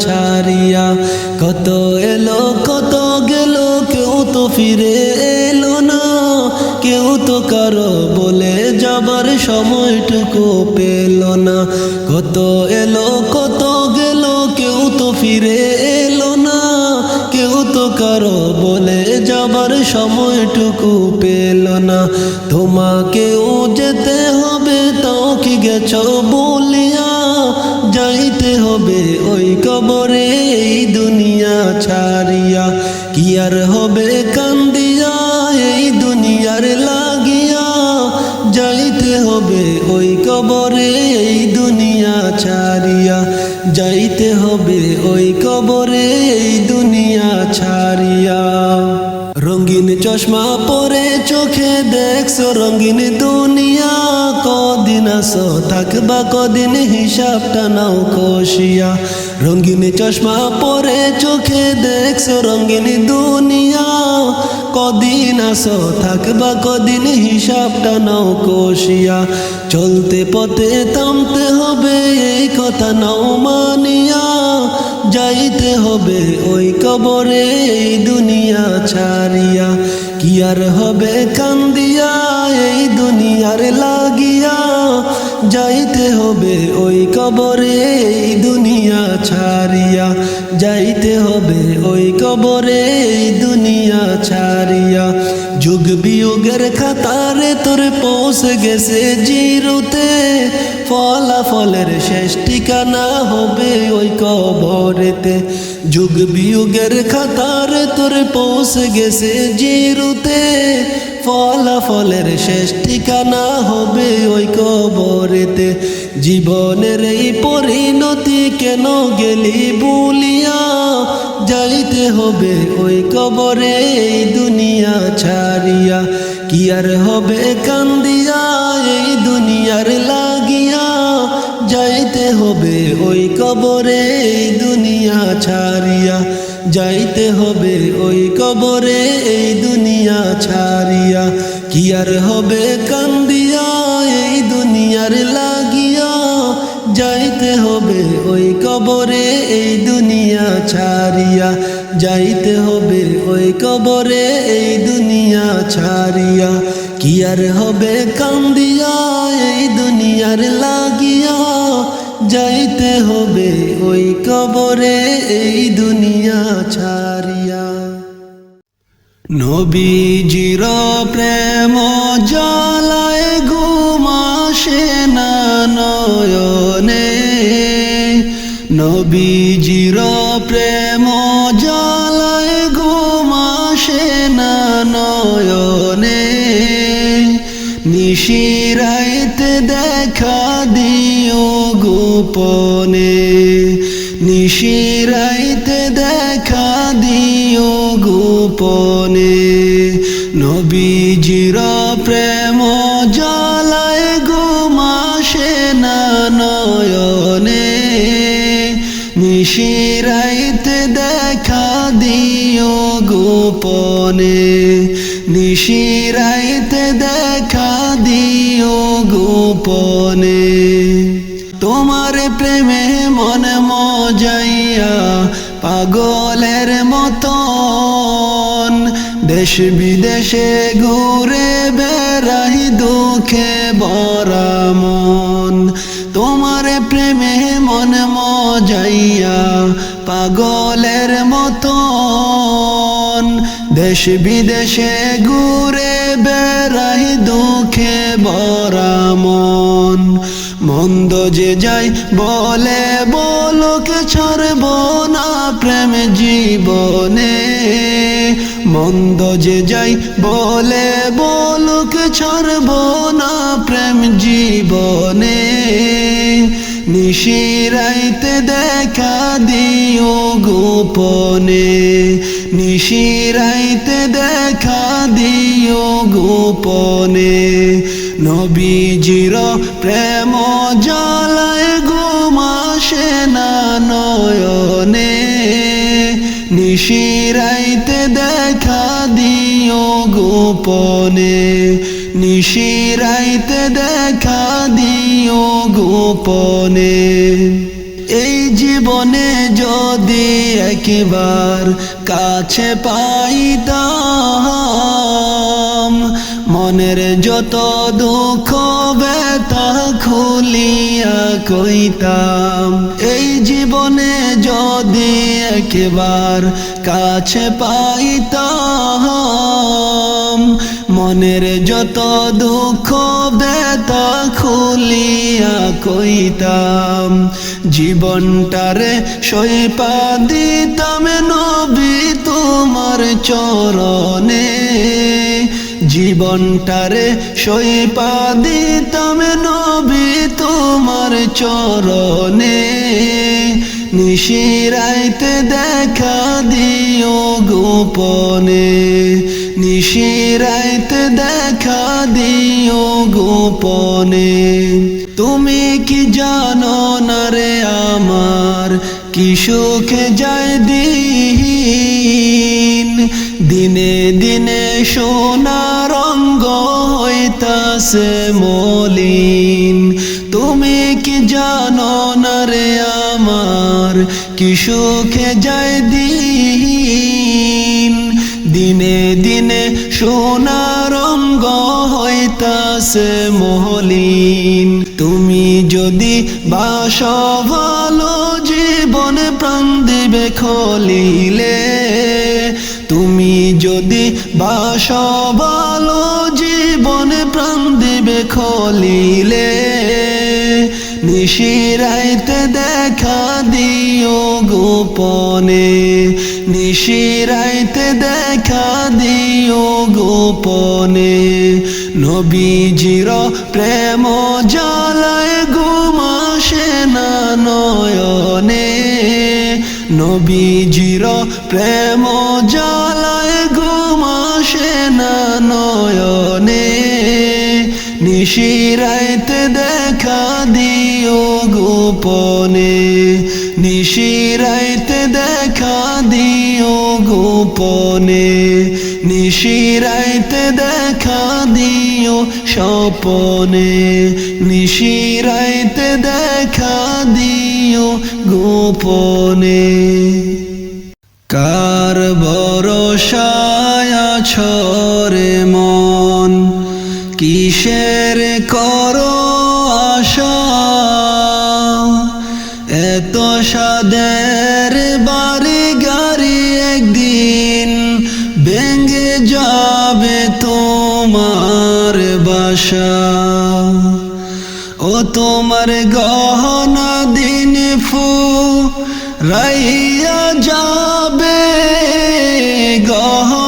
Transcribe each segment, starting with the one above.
ছাড়িয়া কত এলো, কত গেল, কেউ তো ফিরে এলো না। কেউ তো কারও বলে যাবার সময়টুকু পেল না। কত এলো, কত গেল, কেউ তো ফিরে এলো না। কেউ তো কারও বলে যাবার সময়টুকু পেল না। তোমাকেও যেতে হবে, তাও কি গেছ বলিয়া যাইতে হবে ওই কবরে, এই দুনিয়া ছাড়িয়া। কি আর হবে কান্দিয়া, এই দুনিয়ার লাগিয়া। যাইতে হবে ওই কবরে, এই দুনিয়া ছাড়িয়া। যাইতে হবে ওই কবরে, এই দুনিয়া ছাড়িয়া। রঙিন চশমা পরে চোখে দেখছ রঙিন দুনিয়া। আসো থাকবা কদিন হিসাবটা নাও কষিয়া। রঙিন চশমা পরে চোখে দেখছ রঙিন দুনিয়া। কদিন আসো থাকবা কদিন হিসাবটা নাও কষিয়া। চলতে পথে থামতে হবে, এই কথা নাও মানিয়া। যাইতে হবে ওই কবরে, এই দুনিয়া ছাড়িয়া। কি আর হবে কান্দিয়া, এই দুনিয়ার লাগিয়া। যাইতে হবে ওই কবরে, এই দুনিয়া ছাড়িয়া। যাইতে হবে ওই কবরে, এই দুনিয়া ছাড়িয়া। যুগ বিয়োগের খাতারে তোর পৌঁছে গেছে জিরুতে। ফলাফলের শেষ ঠিকানা হবে ওই কবরেতে। যুগ বিয়োগের খাতারে তোর পৌঁছে গেছে জিরুতে। ফলাফলের শেষ ঠিকানা হবে ওই কবরেতে। জীবনের এই পরিণতি কেন গেলি বলিয়া? যাইতে হবে ওই কবরে, এই দুনিয়া ছাড়িয়া। কি আর হবে কান্দিয়া, এই দুনিয়ার লাগিয়া? যাইতে হবে ওই কবরে, এই দুনিয়া ছাড়িয়া। যাইতে হবে ওই কবরে, এই দুনিয়া ছাড়িয়া। কি আর হবে কান্দিয়া, এই দুনিয়ার লাগিয়া। যাইতে হবে ওই কবরে, এই দুনিয়া ছাড়িয়া। যাইতে হবে ওই কবরে, এই দুনিয়া ছাড়িয়া। কি আর হবে কান্দিয়া, এই দুনিয়ার লাগিয়া হবে ওই কবরে এই দুনিয়া ছাড়িয়া। নবীজির প্রেম জ্বালায় ঘুমাসে না নয়নে। নবীজির প্রেম জ্বালায় ঘুমাসে না নয়নে। নিশিরাইতে গোপনে নিশিরাইতে দেখা দিও গোপনে। নবীজির প্রেম জ্বালায় ঘুমাসে না নয়নে। নিশিরাইতে দেখা দিও গোপনে। নিশিরাইতে দেখা দিও গোপনে। পাগলের মতন দেশ বিদেশে ঘুরে বেড়াই দুঃখে বরা মন। তোমার প্রেমে মন মজাইয়া পাগলের মতন দেশ বিদেশে ঘুরে বেড়াই দুঃখে বরা মন। মন্দ যে যাই বলে বলক, ছাড়ব না প্রেম জীবনে। মন্দ যে যাই বলে বলক, ছাড়ব না প্রেম জীবনে। নিশিরাইতে দেখ দিও গোপনে। নিশিরাইতে দেখা দিও গোপনে। নবীজির প্রেম জ্বালায় গোমাসে না নয়নে। নিশিরাইতে দেখা দিও গোপনে। নিশিরাইতে দেখা দিও গোপনে। এই জীবনে যদি একবার কাছে পাইতাম মনের যত দুঃখ, ব্যথা খুলিয়া কইতাম, এই জীবনে যদি একবার কাছে পাইতাম, মনের যত দুঃখ, ব্যথা খুলিয়া কইতাম, জীবনটারে সইপা দিতাম নবী তোমার চরণে। জীবনটারে সইপা দিতাম নবী তোমার চরণে। নিশিরাইতে দেখা দিও গোপনে। নিশিরাইতে দেখা দিও গোপনে। তুমি কি জানো না রে আমার? কি সুখে যায় দিন দিনে দিনে সোনা রঙ্গ হইতাছে মলিন। তুমি কি জানো না রে আমার, কি সুখে যায় দিন। দিনে দিনে সোনা রঙ্গ হইতাছে মহলিন তুমি যদি বাস ভালো জীবন প্রাণ দিবে খলিলে যদি বাস ভালো জীবন প্রাণ দিবে খলিলে নিশিরাইতে দেখা দিও গোপনে নিশিরাইতে দেখা দিও গোপনে। নবীজির প্রেম জ্বালায় গুমাসে না নয়নে, নবীজির প্রেম জ্বালায় না নয়নে নিশিরাইতে দেখা দিও গোপনে নিশিরাইতে দেখা দিও গোপনে নিশিরাইতে দেখা দিও স্বপনে নিশিরাইতে দেখা দিও গোপনে। কার ভরসায় ছরে মন। কিসের করো আশা? এত সাদের বাড়ি গাড়ি একদিন ভেঙে যাবে তোমার বাসা। ও তোমার গহনা দিন ফু রাইয়া যাবে গহনা।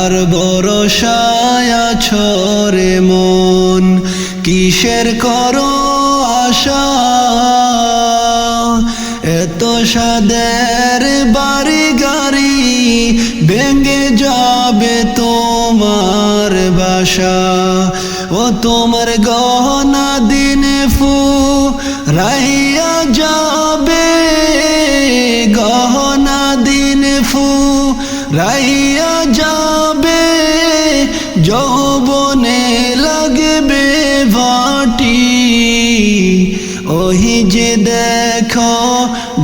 কার ভরসায় ছরে মন? কিসের করো আশা? এত সাদের বাড়ি গাড়ি ভেঙে যাবে তোমার বাসা। ও তোমার গহনা দিন ফু রাইয়া যাবে। গহনা দিন ফু রাইয়া যাবে। যৌবনে লাগবে ভাটি ওহি যে দেখো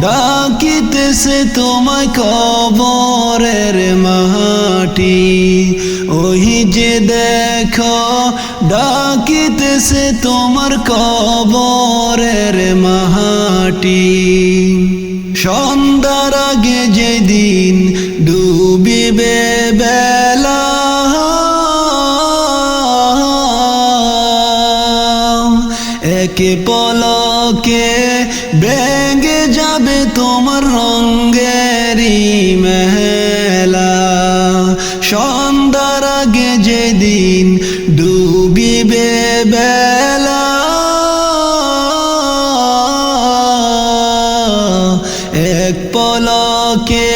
ডাকিতেছে তোমায় কবরের মাটি। ওহি যে দেখো ডাকিতেছে তোমার কবরের মাটি। সন্ধ্যার আগে যেদিন একে পলকে ব্যাগে যাবে তোমার রঙ্গেরি মেলা। সন্ধ্যার আগে যেদিন ডুবিবে বেলা, এক পলকে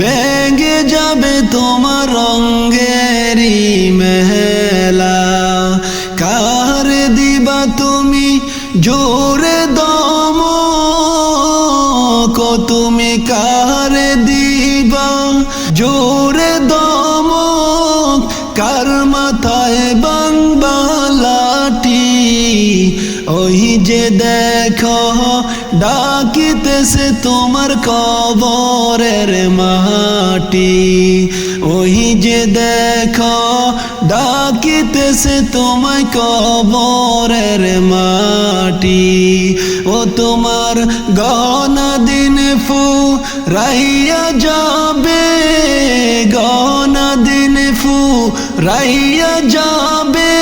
ব্যাগে যাবে তোমার রঙ্গেরি মেলা। জোরে দম তুমি কার দিবা? জোরে দম, কার মাথায় বাংবালাটি ওই যে দেখো, ডাকিতেছে তোমার কবরের মাটি। ওই যে দেখো ডাকিতেছে তোমায় কবরের মাটি ও তোমার গহনা দিন ফু রাইয়া যাবে, গহনা দিন ফু রাইয়া যাবে,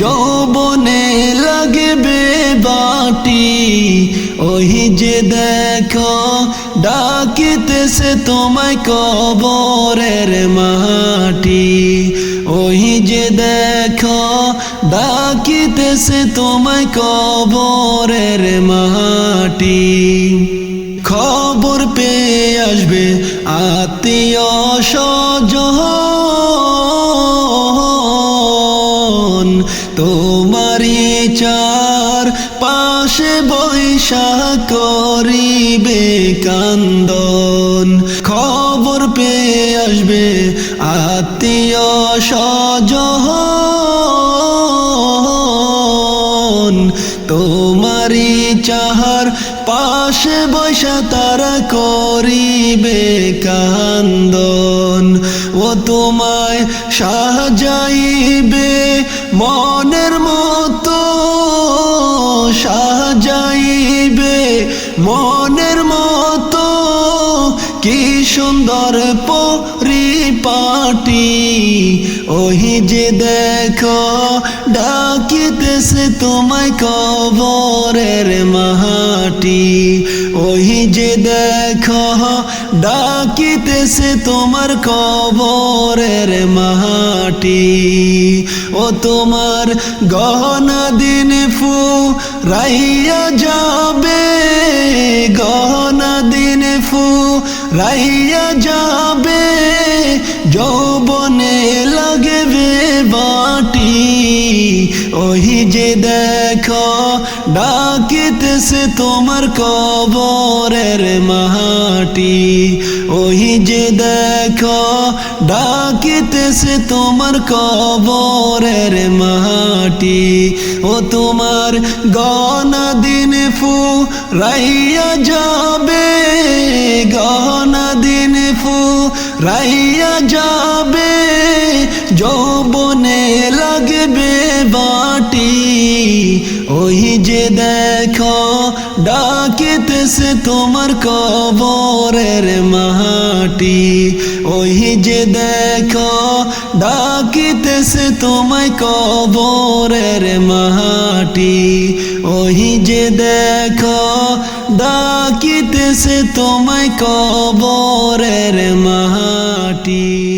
যৌবনে লাগবে বাটি। ওই যে দেখো, ডাকিতেছে তোমায় কবরের মাটি ওই যে দেখো, ডাকিতেছে তোমায় কবরের মাটি। খবর পেয়ে আসবে আত্মীয় স্বজন। তোমারি চার পাশে বৈশা করিবে কান্দন। খবর পেয়ে আসবে আত্মীয় স্বজন তোমারি চাহার পাশে বৈশা তারা করিবে কান্দন। ও তোমায় সাজাইবে মনের মতো, সাজাইবে মনের মতো। কি সুন্দর পরিপাটি। ওহি যে দেখো ডাকিতেছে তোমায় কবরের মাহাটি। ওহি যে দেখো ডাকিতেছে তোমার কবরের মাটি ও তোমার গহনা দিন ফু রাইয়া যাবে, গহনা দিন ফু রাইয়া যাবে। যৌবনে লাগবে বাটি। ওই যে দেখো ডাকিতেছে তোমার কবরের মাটি ওই যে দেখো, ডাকিতেছে তোমার কবরের মাটি। ও তোমার গনা দিন ফু রাইয়া যাবে, গহনা দিন ফু রাইয়া যাবে। যৌবনে লাগবে বাটি। ওই যে দেখো ডাকিতেছে তোমার কবরের মাটি। ওই যে দেখো ডাকিতেছে তোমায় কবরের মাটি। ওই যে দেখো ডাকিতেছে তোমায় কবরের মাটি।